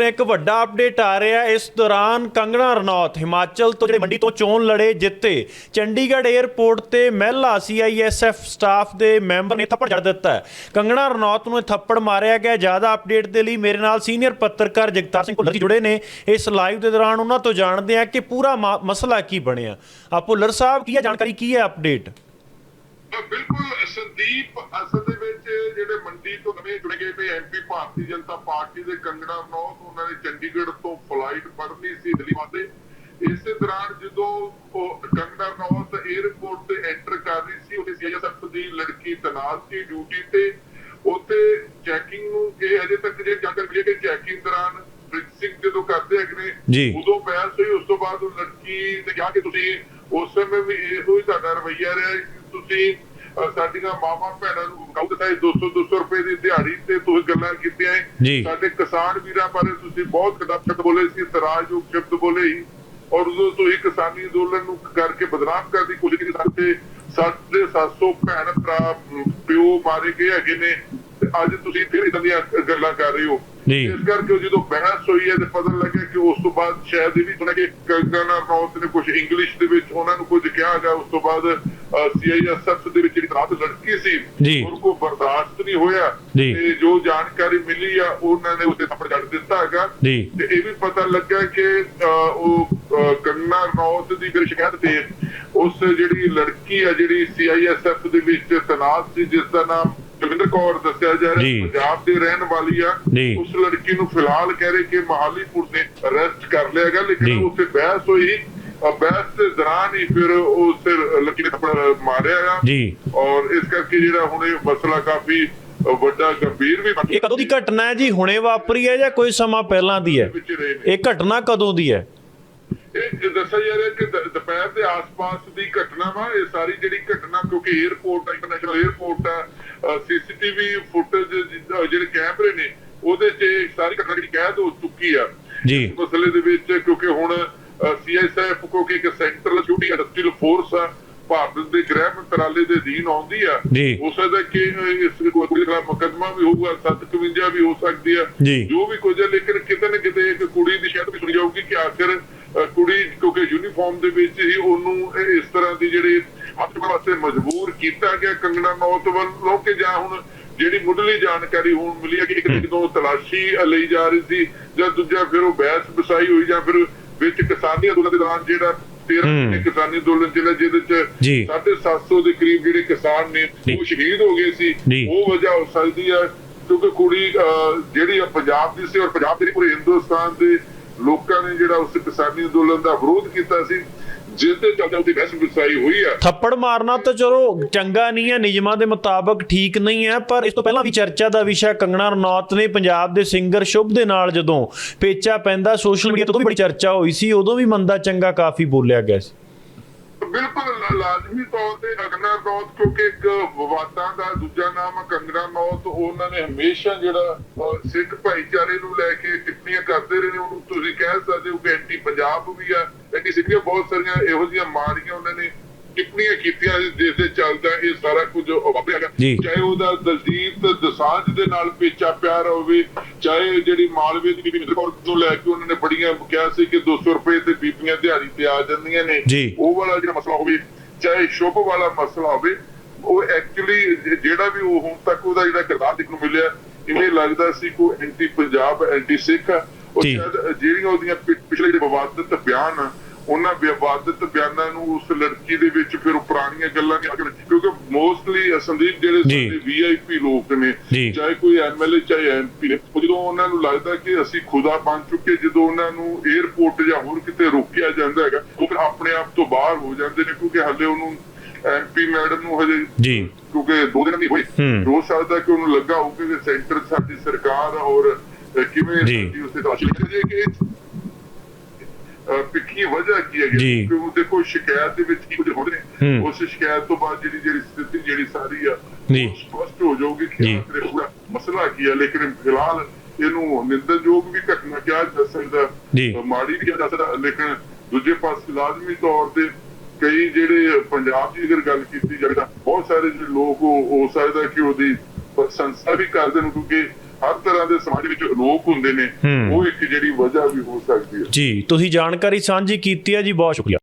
ਇੱਕ ਵੱਡਾ ਅਪਡੇਟ ਆ ਰਿਹਾ ਇਸ ਦੌਰਾਨ ਕੰਗਣਾ ਰਣੌਤ ਹਿਮਾਚਲ ਤੋਂ ਜਿਹੜੇ ਮੰਡੀ ਤੋਂ ਚੋਣ ਲੜੇ ਜਿੱਤੇ। ਚੰਡੀਗੜ੍ਹ 에ਅਰਪੋਰਟ ਤੇ ਮਹਿਲਾ ਸੀਆਈਐਸਐਫ ਸਟਾਫ ਦੇ ਮੈਂਬਰ ਨੇ ਥੱਪੜ ਜੜ ਦਿੱਤਾ ਕੰਗਣਾ ਰਣੌਤ ਨੂੰ ਥੱਪੜ ਮਾਰਿਆ ਗਿਆ ਜ਼ਿਆਦਾ ਅਪਡੇਟ ਦੇ ਲਈ ਮੇਰੇ ਨਾਲ ਸੀਨੀਅਰ ਪੱਤਰਕਾਰ ਜਗਤਾਰ ਸਿੰਘ ਭੁੱਲਰ ਜੀ ਜੁੜੇ ਨੇ। ਇਸ ਲਾਈਵ ਦੇ ਦੌਰਾਨ ਉਹਨਾਂ ਤੋਂ ਜਾਣਦੇ ਆ ਕਿ ਪੂਰਾ ਮਾ- ਮਸਲਾ ਕੀ ਬਣਿਆ। ਆ ਭੁੱਲਰ ਸਾਹਿਬ, ਕੀ ਹੈ? ਜਾਣਕਾਰੀ ਕੀ ਹੈ ਅਪਡੇਟ ਬਿਲਕੁਲ ਸੰਦੀਪ ਅਸਲ ਦੇ ਮੰਡੀ ਤੋਂ ਨਵੇਂ ਜੁੜੇ ਗਏ ਤੇ ਐਮਪੀ ਭਾਰਤੀ ਜਨਤਾ ਪਾਰਟੀ ਦੇ ਕੰਗਣਾ ਰਣੌਤ ਉਹਨਾਂ ਨੇ ਚੰਡੀਗੜ੍ਹ ਤੋਂ ਫਲਾਈਟ ਫੜਨੀ ਸੀ ਦਿੱਲੀ ਵਾਸਤੇ ਇਸੇ ਦੌਰਾਨ ਜਦੋਂ ਉਹ ਕੰਗਣਾ ਰਣੌਤ 에ਅਰਪੋਰਟ ਤੇ ਐਂਟਰ ਕਰ ਰਹੀ ਸੀ ਉਹਦੀ ਸੀਆਈਐਸਐਫ ਦੀ ਲੜਕੀ ਤਨਾਤ ਸੀ ਡਿਊਟੀ ਤੇ ਉੱਥੇ ਚੈਕਿੰਗ ਨੂੰ ਇਹ ਅਜੇ ਤੱਕ ਜੇ ਜਾਣਕਾਰੀ ਮਿਲੀ ਕਿ ਚੈਕਿੰਗ ਦੌਰਾਨ ਪ੍ਰਿੰਸ ਸਿੰਘ ਜਦੋਂ ਕਰਦੇ ਹੈਗੇ। ਨੇ ਉਦੋਂ ਬਹਿਸ ਹੋਈ ਉਸ ਤੋਂ ਬਾਅਦ ਉਹ ਲੜਕੀ ਨੇ ਕਿਹਾ ਕਿ ਤੁਸੀਂ ਉਸ ਸਮੇਂ ਵੀ ਇਹੋ ਹੀ ਤੁਹਾਡਾ ਰਵੱਈਆ ਰਿਹਾ ਕਿ ਤੁਸੀਂ ਸਾਡੀਆਂ ਮਾਵਾਂ ਭੈਣਾਂ ਨੂੰ ਗਾਉਂ ਦਿੱਤਾ 200 200 ਰੁਪਏ ਦੀ ਦਿਹਾੜੀ ਤੇ ਤੁਸੀਂ ਗੱਲਾਂ ਕੀਤੀਆਂ ਹੈ। ਸਾਡੇ ਕਿਸਾਨ ਵੀਰਾਂ ਬਾਰੇ ਤੁਸੀਂ ਬਹੁਤ ਸ਼ਬਦ ਬੋਲੇ ਸੀ ਤਰਾਜਯੋਗ ਸ਼ਬਦ ਬੋਲੇ ਸੀ। ਔਰ ਉਦੋਂ ਤੋਂ ਹੀ ਕਿਸਾਨੀ ਅੰਦੋਲਨ ਨੂੰ ਕਰਕੇ ਬਦਨਾਮ ਕਰਨ ਦੀ ਕੋਸ਼ਿਸ਼ ਕੀਤੀ ਸਾਡੇ ਸਾਡੇ 700 ਭੈਣ ਭਰਾ ਪਿਓ ਮਾਰੇ ਗਏ ਹੈਗੇ ਨੇ। ਤੇ ਅੱਜ ਤੁਸੀਂ ਫਿਰ ਇਦਾਂ ਦੀਆਂ ਗੱਲਾਂ ਕਰ ਰਹੇ ਹੋ। ਇਸ ਕਰਕੇ ਜਦੋਂ ਬਹਿਸ ਹੋਈ ਹੈ ਤੇ ਪਤਾ ਲੱਗਿਆ ਕਿ ਉਸ ਤੋਂ ਬਾਅਦ ਸ਼ਾਇਦ ਇਹ ਵੀ ਸੁਣਿਆ ਕਿ ਕੰਗਨਾ ਰਣੌਤ ਨੇ ਕੁਝ ਇੰਗਲਿਸ਼ ਦੇ ਵਿੱਚ ਉਹਨਾਂ ਨੂੰ ਕੁਝ ਕਿਹਾ ਗਿਆ ਉਸ ਤੋਂ ਬਾਅਦ ਸੀਆਈਐਸਐਫ ਦੇ ਵਿੱਚ ਜਿਹੜੀ ਤਨਾਤ ਲੜਕੀ ਸੀ। ਉਹ ਕੋ ਬਰਦਾਸ਼ਤ ਨਹੀਂ ਹੋਇਆ। ਤੇ ਜੋ ਜਾਣਕਾਰੀ ਮਿਲੀ ਆ ਉਹਨਾਂ ਨੇ ਉਸੇ ਥੱਪੜ ਜੜ ਦਿੱਤਾ ਹੈਗਾ। ਤੇ ਇਹ ਵੀ ਪਤਾ ਲੱਗਾ ਕਿ ਉਹ ਅਹ, ਕੰਗਨਾ ਰਣੌਤ ਦੀ ਫਿਰ ਸ਼ਿਕਾਇਤ ਤੇ ਉਸ ਜਿਹੜੀ ਲੜਕੀ ਆ ਜਿਹੜੀ ਸੀਆਈਐਸਐਫ ਦੇ ਵਿੱਚ ਤਨਾਤ ਸੀ ਜਿਸ ਦਾ ਨਾਮ ਜਗਿੰਦਰ ਕੌਰ ਦੱਸਿਆ ਜਾ। ਰਿਹਾ ਪੰਜਾਬ ਦੀ ਰਹਿਣ ਵਾਲੀ ਆ। ਉਸ ਲੜਕੀ ਨੂੰ ਫਿਲਹਾਲ ਕਹਿ ਰਹੇ ਕਿ ਮਹਾਲੀ ਪੁਲਿਸ ਨੇ ਅਰੈਸਟ ਕਰ ਲਿਆ ਗਿਆ। ਲੇਕਿਨ ਉੱਥੇ ਬਹਿਸ ਹੋਈ ਬਹਿਸ ਦੇ ਦੌਰਾਨ ਹੀ ਫਿਰ ਉਸ ਲੜਕੀ ਨੇ ਥੱਪੜ ਮਾਰਿਆ ਆ ਜੀ। ਔਰ ਇਸ ਕਰਕੇ ਜਿਹੜਾ ਹੁਣ ਇਹ ਮਸਲਾ ਕਾਫੀ ਵੱਡਾ ਗੰਭੀਰ ਵੀ ਬਣ ਇਹ ਕਦੋਂ ਦੀ ਘਟਨਾ ਹੈ ਜੀ? ਹੁਣੇ ਵਾਪਰੀ ਹੈ ਜਾਂ ਕੋਈ ਸਮਾਂ ਪਹਿਲਾਂ ਦੀ ਹੈ? ਇਹ ਘਟਨਾ ਕਦੋਂ ਦੀ ਹੈ? ਇਹ ਦੱਸਿਆ ਜਾ ਰਿਹਾ ਕਿ ਦੁਪਹਿਰ ਦੇ ਆਸ-ਪਾਸ ਦੀ ਘਟਨਾ ਵਾ। ਇਹ ਸਾਰੀ ਜਿਹੜੀ ਘਟਨਾ ਕਿਉਂਕਿ 에ਅਰਪੋਰਟ ਇੰਟਰਨੈਸ਼ਨਲ 에ਅਰਪੋਰਟ ਆ ਸੀਸੀਟੀਵੀ ਫੁਟੇਜ ਜਿਹੜੇ ਕੈਮਰੇ ਨੇ ਉਹਦੇ 'ਚ ਸਾਰੀ ਘਟਨਾ ਜਿਹੜੀ ਕੈਦ ਹੋ ਚੁੱਕੀ ਆ। ਜੀ। ਮਸਲੇ ਦੇ ਵਿੱਚ ਕਿਉਂਕਿ ਹੁਣ ਸੀਐਸਐਫ ਇੱਕ ਸੈਂਟਰਲ ਸਿਕਿਉਰਿਟੀ ਇੰਡਸਟਰੀਅਲ ਫੋਰਸ ਆ ਭਾਰਤ ਦੇ ਗ੍ਰਹਿ ਮੰਤਰਾਲੇ ਦੇ ਅਧੀਨ ਆਉਂਦੀ ਆ। ਹੋ ਸਕਦਾ ਕਿ ਇਸ ਕੋਈ ਦੇ ਖਿਲਾਫ ਮੁਕੱਦਮਾ ਵੀ ਹੋਊਗਾ 751 ਵੀ ਹੋ ਸਕਦੀ ਆ ਜੀ। ਵੀ ਕੁਝ ਹੈ ਲੇਕਿਨ ਕਿਤੇ ਨਾ ਕਿਤੇ ਇੱਕ ਕੁੜੀ ਦੀ ਸ਼ਾਇਦ ਵੀ ਸੁਣੀ ਜਾਊਗੀ ਕਿ ਆਖਰ ਕੁੜੀ ਕਿਉਂਕਿ ਯੂਨੀਫਾਰਮ ਦੇ ਵਿੱਚ ਹੀ ਉਹਨੂੰ ਇਸ ਤਰ੍ਹਾਂ ਦੀ ਜਿਹੜੀ ਹੱਥ ਵਾਸਤੇ ਮਜਬੂਰ ਕੀਤਾ ਗਿਆ ਕੰਗਣਾ ਨੌਤ ਵੱਲੋਂ ਕਿ ਜਾਂ ਹੁਣ ਜਿਹੜੀ ਮੁੱਢਲੀ ਜਾਣਕਾਰੀ ਹੁਣ ਮਿਲੀ ਹੈ ਕਿ ਇੱਕ ਜਦੋਂ ਤਲਾਸ਼ੀ ਲਈ ਜਾ ਰਹੀ ਸੀ ਜਾਂ ਦੂਜਾ ਫਿਰ ਉਹ ਬਹਿਸ ਬਸਾਈ ਹੋਈ ਜਾਂ ਫਿਰ ਵਿੱਚ ਕਿਸਾਨੀ ਅੰਦੋਲਨ ਦੇ ਦੌਰਾਨ ਜਿਹੜਾ 13 ਹੂੰ। ਕਿਸਾਨੀ ਅੰਦੋਲਨ ਜਿਹੜਾ ਜਿਹਦੇ। ਚ 750 ਦੇ ਕਰੀਬ ਜਿਹੜੇ ਕਿਸਾਨ ਨੇ। ਉਹ ਸ਼ਹੀਦ ਹੋ ਗਏ ਸੀ। ਉਹ ਵਜ੍ਹਾ ਹੋ ਸਕਦੀ ਹੈ ਕਿਉਂਕਿ ਕੁੜੀ ਜਿਹੜੀ ਆ ਪੰਜਾਬ ਦੀ ਸੀ ਔਰ ਪੰਜਾਬ ਦੇ ਪੂਰੇ ਹਿੰਦੁਸਤਾਨ ਦੇ ਲੋਕਾਂ ਨੇ ਜਿਹੜਾ ਉਸ ਕਿਸਾਨੀ ਅੰਦੋਲਨ ਦਾ ਵਿਰੋਧ ਕੀਤਾ ਸੀ, ਜਿਸ ਦੇ ਚੱਲਦੇ ਉਹਦੀ ਬਹਿਸ ਵਿਸਾਈ ਹੋਈ ਆ। ਥੱਪੜ ਮਾਰਨਾ ਤਾਂ ਚਲੋ ਚੰਗਾ ਨਹੀਂ ਹੈ, ਨਿਯਮਾਂ ਦੇ ਮੁਤਾਬਕ ਠੀਕ ਨਹੀਂ ਹੈ, ਪਰ ਇਸ ਤੋਂ ਪਹਿਲਾਂ ਵੀ ਚਰਚਾ ਦਾ ਵਿਸ਼ਾ ਕੰਗਣਾ ਰਣੌਤ ਨੇ ਪੰਜਾਬ ਦੇ ਸਿੰਗਰ ਸ਼ੁਭ ਦੇ ਨਾਲ ਜਦੋਂ ਪੇਚਾ ਪੈਂਦਾ, ਸੋਸ਼ਲ ਮੀਡੀਆ ਤੋਂ ਵੀ ਬੜੀ ਚਰਚਾ ਹੋਈ ਸੀ, ਉਦੋਂ ਵੀ ਮੰਦਾ ਚੰਗਾ ਕਾਫੀ ਬੋਲਿਆ ਗਿਆ ਸੀ। ਬਿਲਕੁਲ ਲਾਜ਼ਮੀ ਤੌਰ ਤੇ ਅਗਨਾ ਨੌਤ, ਕਿਉਂਕਿ ਇੱਕ ਵਿਵਾਦਾਂ ਦਾ ਦੂਜਾ ਨਾਮ ਆ ਕੰਗਨਾ ਰਣੌਤ ਉਹਨਾਂ ਨੇ ਹਮੇਸ਼ਾ ਜਿਹੜਾ ਸਿੱਖ ਭਾਈਚਾਰੇ ਨੂੰ ਲੈ ਕੇ ਟਿੱਪਣੀਆਂ ਕਰਦੇ ਰਹੇ ਨੇ। ਉਹਨੂੰ ਤੁਸੀਂ ਕਹਿ ਸਕਦੇ ਹੋ ਕਿ ਐਂਟੀ ਪੰਜਾਬ ਵੀ ਆ ਐਂਟੀ ਸਿੱਖੀਆਂ ਬਹੁਤ ਸਾਰੀਆਂ ਇਹੋ ਜਿਹੀਆਂ ਮਾਰੀਆਂ ਉਹਨਾਂ ਨੇ। ਟਿੱਪਣੀਆਂ ਕੀਤੀਆਂ ਜਿਸ ਦੇ ਚੱਲਦਾ ਇਹ ਸਾਰਾ ਕੁਝ ਵਾਪਰਿਆ। ਚਾਹੇ ਉਹਦਾ ਦਲਜੀਤ ਦਸਾਂਝ ਦੇ ਨਾਲ ਪੇਚਾ ਪਿਆਰ ਹੋਵੇ ਚਾਹੇ ਜਿਹੜੀ ਮਾਲਵੇ ਦੀ ਬੀਬੀ ਕੌਰ ਤੋਂ ਲੈ ਕੇ ਉਹਨਾਂ ਨੇ ਬੜੀਆਂ ਕਿਹਾ ਸੀ ਕਿ 200 ਰੁਪਏ ਤੇ ਬੀਬੀਆਂ ਦਿਹਾੜੀ ਤੇ ਆ ਜਾਂਦੀਆਂ ਨੇ। ਉਹ ਵਾਲਾ ਜਿਹੜਾ ਮਸਲਾ ਹੋਵੇ ਚਾਹੇ ਸ਼ੁਭ ਵਾਲਾ ਮਸਲਾ ਹੋਵੇ ਉਹ ਐਕਚੁਅਲੀ ਜਿਹੜਾ ਵੀ ਉਹ ਹੁਣ ਤੱਕ ਉਹਦਾ ਜਿਹੜਾ ਕਿਰਦਾਰ ਦੇਖਣ ਨੂੰ ਮਿਲਿਆ ਇਵੇਂ ਲੱਗਦਾ ਸੀ ਕੋਈ ਐਂਟੀ ਪੰਜਾਬ ਐਂਟੀ ਸਿੱਖ। ਉਹ ਜਿਹੜੀਆਂ ਉਹਦੀਆਂ ਪਿਛਲੇ ਜਿਹੜੇ ਵਿਵਾਦਿਤ ਬਿਆਨ ਆ, ਉਹਨਾਂ ਵਿਵਾਦਿਤ ਬਿਆਨਾਂ ਨੂੰ ਉਸ ਲੜਕੀ ਦੇ ਵਿੱਚ ਫਿਰ ਪੁਰਾਣੀਆਂ ਗੱਲਾਂ ਨਹੀਂ ਕਿਉਂਕਿ ਮੋਸਟਲੀ ਸੰਦੀਪ ਜਿਹੜੇ। ਸਾਡੇ ਵੀਆਈਪੀ ਲੋਕ ਨੇ। ਚਾਹੇ ਕੋਈ ਐਮਐਲਏ ਚਾਹੇ ਐਮਪੀ ਨੇ ਜਦੋਂ ਉਹਨਾਂ ਨੂੰ ਲੱਗਦਾ ਕਿ ਅਸੀਂ ਖੁਦਾ ਬਣ ਚੁੱਕੇ ਜਦੋਂ ਉਹਨਾਂ ਨੂੰ 에ਅਰਪੋਰਟ ਜਾਂ ਹੋਰ ਕਿਤੇ ਰੋਕਿਆ ਜਾਂਦਾ ਹੈਗਾ ਉਹ ਫਿਰ ਆਪਣੇ ਆਪ ਤੋਂ ਬਾਹਰ ਹੋ ਜਾਂਦੇ ਨੇ ਕਿਉਂਕਿ ਹਲੇ ਉਹਨੂੰ ਐਮਪੀ ਮੈਡਮ ਨੂੰ ਹਜੇ ਜੀ ਕਿਉਂਕਿ ਦੋ ਦਿਨ ਨਹੀਂ ਹੋਏ ਹੂੰ। ਸਕਦਾ ਕਿ ਉਹਨੂੰ ਲੱਗਾ ਹੋਊਗਾ ਕਿ ਸੈਂਟਰ ਸਾਡੀ ਸਰਕਾਰ ਔਰ ਕਿਵੇਂ। ਸਾਡੀ ਉਸੇ ਲਈ ਜੇ ਕਿ ਪਿੱਛੀ ਵਜ੍ਹਾ ਕੀ ਹੈ। ਕਿਉਂਕਿ ਦੇਖੋ ਸ਼ਿਕਾਇਤ ਦੇ ਵਿੱਚ ਕੁਝ ਹੂੰ। ਉਸ ਸ਼ਿਕਾਇਤ ਤੋਂ ਬਾਅਦ ਜਿਹੜੀ ਜਿਹੜੀ ਸਥਿਤੀ ਜਿਹੜੀ ਸਾਰੀ ਆ ਸਪਸ਼ਟ ਹੋ ਜਾਊਗੀ ਕਿ। ਆਖਿਰ ਪੂਰਾ ਮਸਲਾ ਕੀ ਹੈ ਲੇਕਿਨ ਫਿਲਹਾਲ ਇਹਨੂੰ ਨਿੰਦਨਯੋਗ ਵੀ ਘਟਨਾ ਕਿਹਾ ਜਾ ਸਕਦਾ ਮਾੜੀ ਵੀ ਕਿਹਾ ਜਾ ਸਕਦਾ ਲੇਕਿਨ ਦੂਜੇ ਪਾਸੇ ਲਾਜ਼ਮੀ ਤੌਰ ਤੇ ਕਈ ਜਿਹੜੇ ਪੰਜਾਬ ਦੀ ਅਗਰ ਗੱਲ ਕੀਤੀ ਜਾਵੇ ਤਾਂ ਬਹੁਤ ਸਾਰੇ ਜਿਹੜੇ ਲੋਕ ਉਹ ਹੋ ਸਕਦਾ ਕਿ ਉਹਦੀ ਪ੍ਰਸ਼ੰਸਾ ਵੀ ਕਰਦੇ ਨੇ ਕਿਉਂਕਿ ਹਰ ਤਰ੍ਹਾਂ ਦੇ ਸਮਾਜ ਵਿੱਚ ਲੋਕ ਹੁੰਦੇ ਨੇ। ਉਹ ਇੱਕ ਜਿਹੜੀ ਵਜ੍ਹਾ ਵੀ ਹੋ ਸਕਦੀ ਹੈ ਜੀ ਤੁਸੀਂ ਜਾਣਕਾਰੀ ਸਾਂਝੀ ਕੀਤੀ ਹੈ ਜੀ ਬਹੁਤ ਸ਼ੁਕਰੀਆ